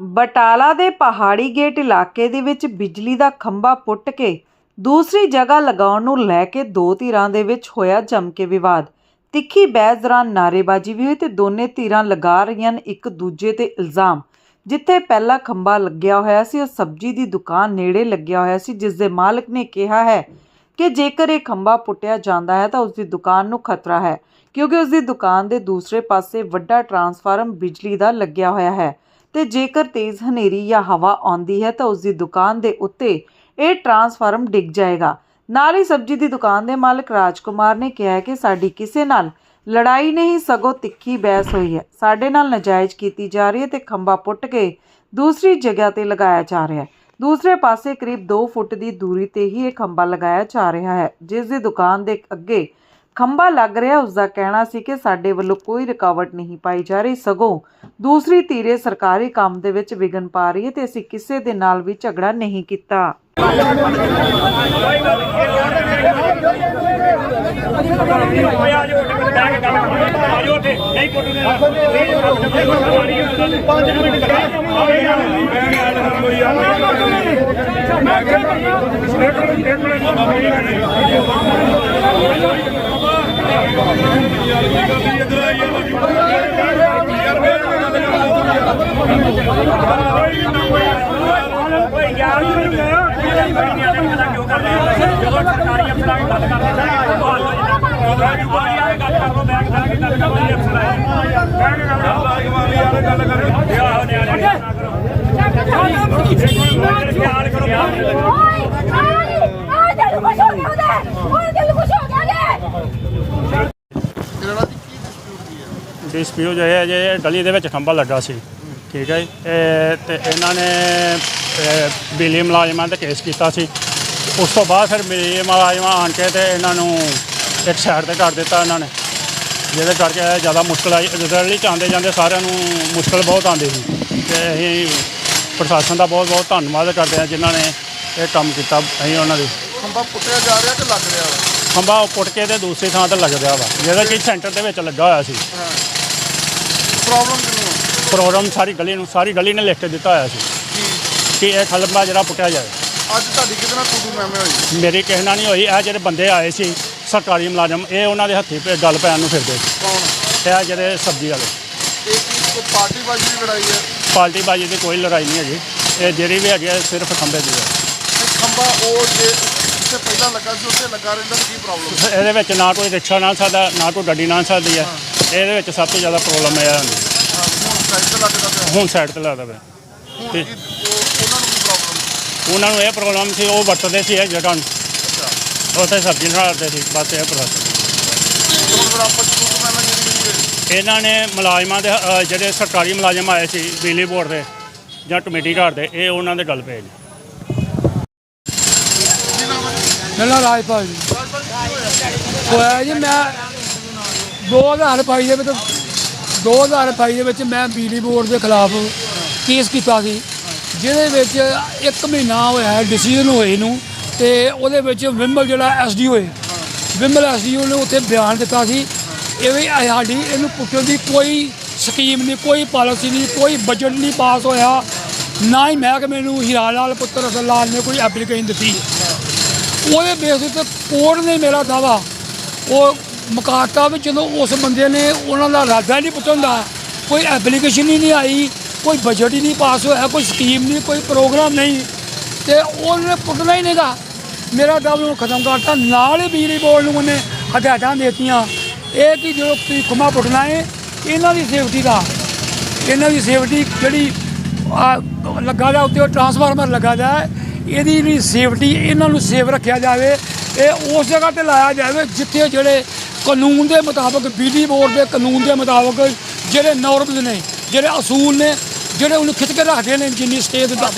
ਬਟਾਲਾ ਦੇ ਪਹਾੜੀ ਗੇਟ ਇਲਾਕੇ ਦੇ ਵਿੱਚ ਬਿਜਲੀ ਦਾ ਖੰਭਾ ਪੁੱਟ ਕੇ ਦੂਸਰੀ ਜਗ੍ਹਾ ਲਗਾਉਣ ਨੂੰ ਲੈ ਕੇ ਦੋ ਧਿਰਾਂ ਦੇ ਵਿੱਚ ਹੋਇਆ ਜੰਮ ਕੇ ਵਿਵਾਦ। ਤਿੱਖੀ ਬਹਿਸ ਦੌਰਾਨ ਨਾਅਰੇਬਾਜ਼ੀ ਵੀ ਹੋਈ ਤੇ ਦੋਨੇ ਧਿਰਾਂ ਲਗਾ ਰਹੀਆਂ ਨੇ ਇੱਕ ਦੂਜੇ ਤੇ ਇਲਜ਼ਾਮ। ਜਿੱਥੇ ਪਹਿਲਾ ਖੰਭਾ ਲੱਗਿਆ ਹੋਇਆ ਸੀ, ਉਹ ਸਬਜ਼ੀ ਦੀ ਦੁਕਾਨ ਨੇੜੇ ਲੱਗਿਆ ਹੋਇਆ ਸੀ, ਜਿਸ ਦੇ ਮਾਲਕ ਨੇ ਕਿਹਾ ਹੈ ਕਿ ਜੇਕਰ ਇਹ ਖੰਭਾ ਪੁੱਟਿਆ ਜਾਂਦਾ ਹੈ ਤਾਂ ਉਸ ਦੀ ਦੁਕਾਨ ਨੂੰ ਖਤਰਾ ਹੈ, ਕਿਉਂਕਿ ਉਸ ਦੀ ਦੁਕਾਨ ਦੇ ਦੂਸਰੇ ਪਾਸੇ ਵੱਡਾ ਟਰਾਂਸਫਾਰਮ ਬਿਜਲੀ ਦਾ ਲੱਗਿਆ ਹੋਇਆ ਹੈ। ਤੇ ਜੇਕਰ ਤੇਜ਼ ਹਨੇਰੀ ਜਾਂ ਹਵਾ ਆਉਂਦੀ ਹੈ ਤਾਂ ਉਸ ਦੀ ਦੁਕਾਨ ਦੇ ਉੱਤੇ ਇਹ ਟਰਾਂਸਫਾਰਮ ਡਿੱਗ ਜਾਏਗਾ। ਨਾਲ ਹੀ ਸਬਜ਼ੀ ਦੀ ਦੁਕਾਨ ਦੇ ਮਾਲਕ ਰਾਜਕੁਮਾਰ ਨੇ ਕਿਹਾ ਕਿ ਸਾਡੀ ਕਿਸੇ ਨਾਲ ਲੜਾਈ ਨਹੀਂ, ਸਗੋਂ ਤਿੱਖੀ ਬਹਿਸ ਹੋਈ ਹੈ। ਸਾਡੇ ਨਾਲ ਨਜਾਇਜ਼ ਕੀਤੀ ਜਾ ਰਹੀ ਹੈ ਤੇ ਖੰਭਾ ਪੁੱਟ ਕੇ ਦੂਸਰੀ ਜਗ੍ਹਾ ਤੇ ਲਗਾਇਆ ਜਾ ਰਿਹਾ ਹੈ। ਦੂਸਰੇ ਪਾਸੇ ਕਰੀਬ 2 ਫੁੱਟ ਦੀ ਦੂਰੀ ਤੇ ਹੀ ਇਹ ਖੰਭਾ ਲਗਾਇਆ ਜਾ ਰਿਹਾ ਹੈ, ਜਿਸ ਦੀ ਦੁਕਾਨ ਦੇ ਅੱਗੇ ਖੰਭਾ ਲੱਗ ਰਿਹਾ ਉਸ ਦਾ ਕਹਿਣਾ ਸੀ ਕਿ ਸਾਡੇ ਵੱਲੋਂ ਕੋਈ ਰੁਕਾਵਟ ਨਹੀਂ ਪਾਈ ਜਾ ਰਹੀ, ਸਗੋਂ ਦੂਸਰੀ ਧੀਰੇ ਸਰਕਾਰੀ ਕੰਮ ਦੇ ਵਿੱਚ ਵਿਘਨ ਪਾ ਰਹੀ ਹੈ ਤੇ ਅਸੀਂ ਕਿਸੇ ਦੇ ਨਾਲ ਵੀ ਝਗੜਾ ਨਹੀਂ ਕੀਤਾ। ਓਏ ਯਾਰ ਮੈਨੂੰ ਜਦੋਂ ਸਰਕਾਰੀ ਅਫਸਰਾਂ ਨਾਲ ਗੱਲ ਕਰਦੇ ਰਾਜੂ ਬਾਈ ਗੱਲ ਕਰ ਲੋ ਯਾਰ ਓਏ ਆ ਦਿਲ ਖੁਸ਼ ਹੋ ਗਿਆ ਉਹਦਾ ਉਹ ਦਿਲ ਖੁਸ਼ ਹੋ ਗਿਆ ਜੇ ਡਿਸਪਿਊਟ ਜੋ ਹੈ ਜੇ ਗਲੀ ਦੇ ਵਿੱਚ ਖੰਭਾ ਲੱਗਾ ਸੀ। ਠੀਕ ਹੈ ਜੀ। ਇਹ ਤੇ ਇਹਨਾਂ ਨੇ ਇਹ, ਬਿਜਲੀ ਮੁਲਾਜ਼ਮਾਂ ਤੇ ਕੇਸ ਕੀਤਾ ਸੀ। ਉਸ ਤੋਂ ਬਾਅਦ ਫਿਰ ਬਿਜਲੀ ਮੁਲਾਜ਼ਮਾਂ ਆਣ ਕੇ ਤੇ ਇਹਨਾਂ ਨੂੰ ਇੱਕ ਸਾਈਡ ਤੇ ਕਰ ਦਿੱਤਾ ਇਹਨਾਂ ਨੇ। ਜਿਹਦੇ ਕਰਕੇ ਜ਼ਿਆਦਾ ਮੁਸ਼ਕਲ ਆਈ। ਗਲੀ ਚ ਆਉਂਦੇ ਜਾਂਦੇ ਸਾਰਿਆਂ ਨੂੰ ਮੁਸ਼ਕਲ ਬਹੁਤ ਆਉਂਦੀ ਸੀ। ਤੇ ਅਸੀਂ ਪ੍ਰਸ਼ਾਸਨ ਦਾ ਬਹੁਤ ਬਹੁਤ ਧੰਨਵਾਦ ਕਰਦੇ ਹਾਂ ਜਿਨ੍ਹਾਂ ਨੇ ਇਹ ਕੰਮ ਕੀਤਾ ਅਸੀਂ ਉਹਨਾਂ ਦੀ। ਖੰਭਾ ਪੁੱਟਿਆ ਜਾ ਰਿਹਾ ਕਿ ਲੱਗ ਰਿਹਾ ਵਾ? ਖੰਭਾ ਪੁੱਟ ਕੇ ਤੇ ਦੂਸਰੀ ਥਾਂ ਤੇ ਲੱਗ ਰਿਹਾ ਵਾ। ਜਿਹਦਾ ਕਿ ਸੈਂਟਰ ਦੇ ਵਿੱਚ ਲੱਗਾ ਹੋਇਆ ਸੀ। ਪ੍ਰੋਬਲਮ ਕਿੰਨੀ ਹੈ ਪ੍ਰੋਗਰਾਮ ਸਾਰੀ ਗਲੀ ਨੂੰ ਸਾਰੀ ਗਲੀ ਨੇ ਲਿਖ ਕੇ ਦਿੱਤਾ ਹੋਇਆ ਸੀ ਕਿ ਇਹ ਖਲਬਾ ਜਿਹੜਾ ਪੁੱਟਿਆ ਜਾਏ। ਅੱਜ ਤੁਹਾਡੀ ਕਿਹਦੇ ਨਾਲ ਤੂੰ ਮਹਿਮੇ ਹੋਈ? ਮੇਰੀ ਕਿਸੇ ਨਾਲ ਨਹੀਂ ਹੋਈ ਇਹ ਜਿਹੜੇ ਬੰਦੇ ਆਏ ਸੀ ਸਰਕਾਰੀ ਮੁਲਾਜ਼ਮ ਇਹ ਉਹਨਾਂ ਦੇ ਹੱਥੀ ਪੇ ਗੱਲ ਪੈਣ ਨੂੰ ਫਿਰਦੇ ਸੀ। ਕੌਣ? ਇਹ ਜਿਹੜੇ ਸਬਜ਼ੀ ਵਾਲੇ। ਇਹ ਕੀ ਕੋਈ ਪਾਰਟੀ ਬਾਜੀ ਦੀ ਲੜਾਈ ਹੈ? ਪਾਰਟੀ ਬਾਜੀ ਦੀ ਕੋਈ ਲੜਾਈ ਨਹੀਂ ਹੈਗੀ। ਇਹ ਜਿਹੜੀ ਵੀ ਹੈਗੀ ਹੈ ਸਿਰਫ ਖੰਭੇ ਦੀ ਹੈ। ਇਹ ਖੰਭਾ ਉਹ ਜੇ ਜਿੱਥੇ ਪਹਿਲਾਂ ਲੱਗਾ ਸੀ ਉੱਥੇ ਲੱਗਾ ਰਹਿੰਦਾ ਤਾਂ ਕੀ ਪ੍ਰੋਬਲਮ ਇਹਦੇ ਵਿੱਚ ਨਾ ਕੋਈ ਰਿਕਸ਼ਾ ਨਾ ਸਕਦਾ ਨਾ ਕੋਈ ਗੱਡੀ ਨਾ ਸਕਦੀ ਹੈ। ਇਹਦੇ ਵਿੱਚ ਸਭ ਤੋਂ ਜ਼ਿਆਦਾ ਪ੍ਰੋਬਲਮ ਇਹ ਹੁਣ ਸਾਈਡ ਤੇ ਲੱਗਦਾ ਪਿਆ ਹੁਣ ਸਾਈਡ ਤੇ ਲੱਗਦਾ ਪਿਆ ਹੁਣ ਕੀ ਉਹ- ਉਹਨਾਂ ਨੂੰ ਕੀ ਪ੍ਰੋਬਲਮ ਉਹਨਾਂ ਨੂੰ ਇਹ ਪ੍ਰੋਬਲਮ ਸੀ ਉਹ ਵਰਤਦੇ ਸੀ ਇਹ ਨੂੰ। ਉੱਥੇ ਸਬਜ਼ੀ ਬਣਾਉਂਦੇ ਸੀ ਬਸ ਇਹ ਪ੍ਰੋਬਲਮ ਹੁਣ ਫਿਰ ਆਪਾਂ ਤੂੰ ਜਿਹੜੀ ਇਹਨਾਂ ਨੇ ਮੁਲਾਜ਼ਮਾਂ ਦੇ ਅ, ਜਿਹੜੇ ਸਰਕਾਰੀ ਮੁਲਾਜ਼ਮ ਆਏ ਸੀ ਬਿਜਲੀ ਬੋਰਡ ਦੇ ਜਾਂ ਕਮੇਟੀ ਘਰ ਦੇ ਇਹ ਉਹਨਾਂ ਦੇ ਗੱਲ ਪਏ ਨੇ। ਕੀ ਨਾਮ ਹੈ? ਮੇਰਾ ਜੀ। ਰਾਜਪਾਲ ਹੋਇਆ ਜੀ ਮੈਂ 2022 ਦੇ ਵਿੱਚ 2022 ਦੇ ਵਿੱਚ ਮੈਂ ਬਿਜਲੀ ਬੋਰਡ ਦੇ ਖਿਲਾਫ ਕੇਸ ਕੀਤਾ ਸੀ। ਜਿਹਦੇ ਵਿੱਚ ਇੱਕ ਮਹੀਨਾ ਹੋਇਆ ਡਿਸੀਜਨ ਹੋਏ ਨੂੰ ਤੇ ਉਹਦੇ ਵਿੱਚ ਵਿਮਲ ਜਿਹੜਾ ਐਸਡੀਓ ਹੈ, ਵਿਮਲ ਐਸਡੀਓ ਨੇ ਉੱਥੇ ਬਿਆਨ ਦਿੱਤਾ ਸੀ। ਇਹ ਵੀ ਸਾਡੀ ਇਹਨੂੰ ਪੁੱਛਣ ਦੀ ਕੋਈ ਸਕੀਮ ਨਹੀਂ, ਕੋਈ ਪਾਲਿਸੀ ਨਹੀਂ, ਕੋਈ ਬਜਟ ਨਹੀਂ ਪਾਸ ਹੋਇਆ। ਨਾ ਹੀ ਮਹਿਕਮੇ ਨੂੰ ਹੀਰਾ ਲਾਲ ਪੁੱਤਰ ਅਸਲ ਲਾਲ ਨੇ ਕੋਈ ਐਪਲੀਕੇਸ਼ਨ ਦਿੱਤੀ। ਉਹਦੇ ਬੇਸ 'ਤੇ ਕੋਰਟ ਨੇ ਮੇਰਾ ਦਾਵਾ ਉਹ ਮੁਕਾਤਾ ਵੀ ਜਦੋਂ ਉਸ ਬੰਦੇ ਨੇ ਉਹਨਾਂ ਦਾ ਇਰਾਦਾ ਨਹੀਂ ਪੁੱਛਣ ਕੋਈ ਐਪਲੀਕੇਸ਼ਨ ਹੀ ਨਹੀਂ ਆਈ, ਕੋਈ ਬਜਟ ਹੀ ਨਹੀਂ ਪਾਸ ਹੋਇਆ, ਕੋਈ ਸਕੀਮ ਨਹੀਂ, ਕੋਈ ਪ੍ਰੋਗਰਾਮ ਨਹੀਂ, ਤੇ ਉਹਨੇ ਪੁੱਟਣਾ ਹੀ ਨਹੀਂਗਾ ਮੇਰਾ ਦਾਵਾ ਨੂੰ ਖਤਮ ਕਰਤਾ, ਨਾਲ ਹੀ ਬਿਜਲੀ ਬੋਰਡ ਨੂੰ ਉਹਨੇ ਹਦਾਇਤਾਂ ਦੇਤੀਆਂ। ਇਹ ਕਿ ਜਦੋਂ ਤੁਸੀਂ ਖੁਮਾ ਪੁੱਟਣਾ ਹੈ ਇਹਨਾਂ ਦੀ ਸੇਫਟੀ ਦਾ, ਇਹਨਾਂ ਦੀ ਸੇਫਟੀ ਜਿਹੜੀ ਲੱਗਾ ਦਾ ਉੱਤੇ ਉਹ ਟਰਾਂਸਫਾਰਮਰ ਲੱਗਾ ਦਾ, ਇਹਦੀ ਜਿਹੜੀ ਸੇਫਟੀ ਇਹਨਾਂ ਨੂੰ ਸੇਫ ਰੱਖਿਆ ਜਾਵੇ, ਇਹ ਉਸ ਜਗ੍ਹਾ ਤੇ ਲਾਇਆ ਜਾਵੇ, ਜਿੱਥੇ ਜਿਹੜੇ ਕਾਨੂੰਨ ਦੇ ਮੁਤਾਬਕ ਬਿਜਲੀ ਬੋਰਡ ਦੇ ਕਾਨੂੰਨ ਦੇ ਮੁਤਾਬਕ ਜਿਹੜੇ ਨੌਰਮਸ ਨੇ, ਜਿਹੜੇ ਅਸੂਲ ਨੇ, ਜਿਹੜੇ ਉਹਨੂੰ ਖਿੱਚ ਕੇ ਰੱਖਦੇ ਨੇ ਜਿੰਨੀ ਸਟੇਜ ਦਾ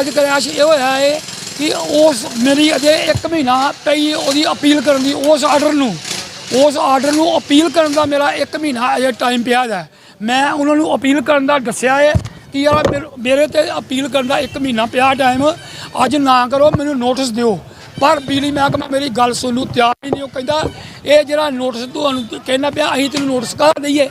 ਅੱਜ ਕਲਾਸ਼ ਇਹ ਹੋਇਆ ਹੈ ਕਿ ਉਸ ਮੇਰੀ ਅਜੇ 1 ਮਹੀਨਾ ਪਈ ਉਹਦੀ ਅਪੀਲ ਕਰਨ ਦੀ, ਉਸ ਆਰਡਰ ਨੂੰ, ਉਸ ਆਰਡਰ ਨੂੰ ਅਪੀਲ ਕਰਨ ਦਾ ਮੇਰਾ 1 ਮਹੀਨਾ ਅਜੇ ਟਾਈਮ ਪਿਆ ਹੈ ਮੈਂ ਉਹਨਾਂ ਨੂੰ ਅਪੀਲ ਕਰਨ ਦਾ ਦੱਸਿਆ ਹੈ ਕਿ ਯਾਰ ਮੇਰੇ- ਮੇਰੇ ਤੇ ਅਪੀਲ ਕਰਨ ਦਾ 1 ਮਹੀਨਾ ਪਿਆ ਟਾਈਮ ਅੱਜ ਨਾ ਕਰੋ, ਮੈਨੂੰ ਨੋਟਿਸ ਦਿਓ। ਪਰ ਬਿਜਲੀ ਮਹਿਕਮਾ ਮੇਰੀ ਗੱਲ ਸੁਣ ਨੂੰ ਤਿਆਰ ਹੀ ਨਹੀਂ, ਉਹ ਕਹਿੰਦਾ, ਇਹ ਜਿਹੜਾ ਨੋਟਿਸ ਤੁਹਾਨੂੰ ਕਹਿਣਾ ਪਿਆ, ਅਸੀਂ ਤੈਨੂੰ ਨੋਟਿਸ ਕਰ ਦਈਏ।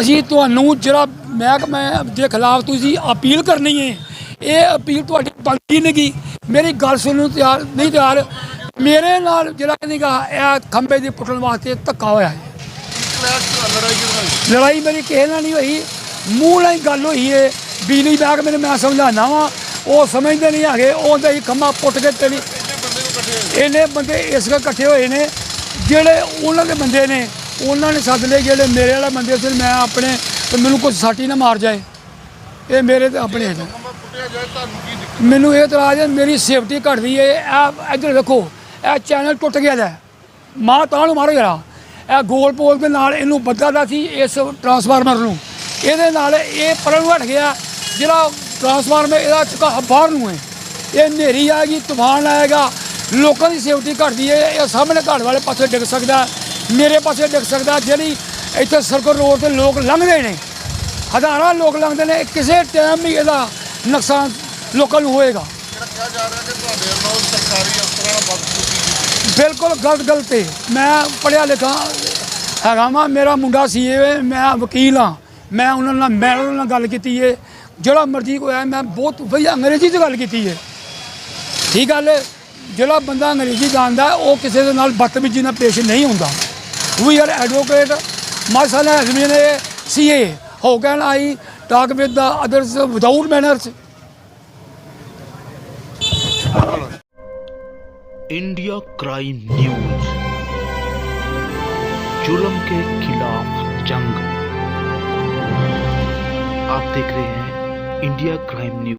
ਅਸੀਂ ਤੁਹਾਨੂੰ ਜਿਹੜਾ ਮਹਿਕਮੇ ਦੇ ਖਿਲਾਫ ਤੁਸੀਂ ਅਪੀਲ ਕਰਨੀ ਹੈ, ਇਹ ਅਪੀਲ ਤੁਹਾਡੀ ਬਣਦੀ ਨਹੀਂਗੀ ਮੇਰੀ ਗੱਲ ਸੁਣਨ ਨੂੰ ਤਿਆਰ, ਨਹੀਂ ਤਿਆਰ, ਮੇਰੇ ਨਾਲ ਜਿਹੜਾ ਨਹੀਂਗਾ ਇਹ ਖੰਭੇ ਦੇ ਪੁੱਟਣ ਵਾਸਤੇ ਧੱਕਾ ਹੋਇਆ ਹੈ। ਲੜਾਈ ਮੇਰੀ ਕਿਸੇ ਨਾਲ ਨਹੀਂ ਹੋਈ, ਮੂੰਹ ਨਾਲ ਹੀ ਗੱਲ ਹੋਈ ਹੈ। ਬਿਜਲੀ ਬੈਗ ਮੈਨੂੰ ਮੈਂ ਸਮਝਾਉਣਾ ਵਾ, ਉਹ ਸਮਝਦੇ ਨਹੀਂ ਹੈਗੇ, ਉਹਦੇ ਹੀ ਖੰਭਾ ਪੁੱਟ ਕੇ ਤੇਰੀ ਇਹਨੇ ਬੰਦੇ ਇਸ ਕਰਕੇ ਇਕੱਠੇ ਹੋਏ ਨੇ, ਜਿਹੜੇ ਉਹਨਾਂ ਦੇ ਬੰਦੇ ਨੇ, ਉਹਨਾਂ ਨੇ ਸੱਦ ਲਏ, ਜਿਹੜੇ ਮੇਰੇ ਵਾਲੇ ਬੰਦੇ ਸੀ, ਮੈਂ ਆਪਣੇ ਤੇ ਮੈਨੂੰ ਕੋਈ ਸਾਟੀ ਨਾ ਮਾਰ ਜਾਏ। ਇਹ ਮੇਰੇ ਤੇ ਆਪਣੇ ਨੇ ਮੈਨੂੰ ਇਹ ਇਤਰਾਜ਼ ਹੈ, ਮੇਰੀ ਸੇਫਟੀ ਘਟਦੀ ਹੈ। ਇਹ ਇੱਧਰ ਵੇਖੋ ਇਹ ਚੈਨਲ ਟੁੱਟ ਗਿਆ ਦਾ। ਮਾਂ ਤਾਂ ਨੂੰ ਮਾਰੋ ਜਰਾ। ਇਹ ਗੋਲ ਪੋਲ ਦੇ ਨਾਲ ਇਹਨੂੰ ਬੱਧਾ ਦਾ ਸੀ, ਇਸ ਟਰਾਂਸਫਾਰਮਰ ਨੂੰ। ਇਹਦੇ ਨਾਲ ਇਹ ਪਰਾਂ ਨੂੰ ਹਟ ਗਿਆ, ਜਿਹੜਾ ਟਰਾਂਸਫਾਰਮਰ ਇਹਦਾ ਚੁਕਾ ਬਾਹਰ ਨੂੰ ਹੈ। ਇਹ ਹਨੇਰੀ ਆਏਗੀ ਤੂਫਾਨ ਆਏਗਾ। ਲੋਕਾਂ ਦੀ ਸੇਫਟੀ ਘਟਦੀ ਹੈ ਇਹ ਸਾਹਮਣੇ ਘਰ ਵਾਲੇ ਪਾਸੇ ਡਿੱਗ ਸਕਦਾ ਮੇਰੇ ਪਾਸੇ ਡਿੱਗ ਸਕਦਾ ਜਿਹੜੀ ਇੱਥੇ ਸਰਕਲ ਰੋਡ ਤੇ ਲੋਕ ਲੰਘਦੇ ਨੇ ਹਜ਼ਾਰਾਂ ਲੋਕ ਲੰਘਦੇ ਨੇ ਕਿਸੇ ਟਾਈਮ ਵੀ ਇਹਦਾ ਨੁਕਸਾਨ ਲੋਕਾਂ ਨੂੰ ਹੋਏਗਾ। ਜਿਹੜਾ ਕਿਹਾ ਜਾ ਰਿਹਾ ਕਿ ਤੁਹਾਡੇ ਵੱਲੋਂ ਸਰਕਾਰੀ ਅਫਸਰਾਂ ਨਾਲ ਬਦਸਲੂਕੀ ਕੀਤੀ ਬਿਲਕੁਲ ਗਲਤ ਗਲਤ ਹੈ। ਮੈਂ ਪੜਿਆ ਲਿਖਾ ਹੈਗਾ ਵਾਂ ਮੇਰਾ ਮੁੰਡਾ ਸੀ ਇਹ ਮੈਂ ਵਕੀਲ ਹਾਂ। ਮੈਂ ਉਹਨਾਂ ਨਾਲ ਮੈਂ ਉਹਨਾਂ ਨਾਲ ਗੱਲ ਕੀਤੀ ਹੈ। ਜਿਹੜਾ ਮਰਜ਼ੀ ਹੋਇਆ ਮੈਂ ਬਹੁਤ ਵਧੀਆ ਅੰਗਰੇਜ਼ੀ 'ਚ ਗੱਲ ਕੀਤੀ ਹੈ। ਠੀਕ ਗੱਲ ਹੈ। ਜਿਹੜਾ ਬੰਦਾ ਅੰਗਰੇਜ਼ੀ ਜਾਣਦਾ ਹੈ, ਉਹ ਕਿਸੇ ਦੇ ਨਾਲ ਬਦਤਮੀਜ਼ੀ ਨਾਲ ਪੇਸ਼ ਨਹੀਂ ਹੁੰਦਾ we are advocate my son has been a CA how can I talk with the others without manners India crime news जुल्म के खिलाफ जंग आप देख रहे हैं इंडिया क्राइम न्यूज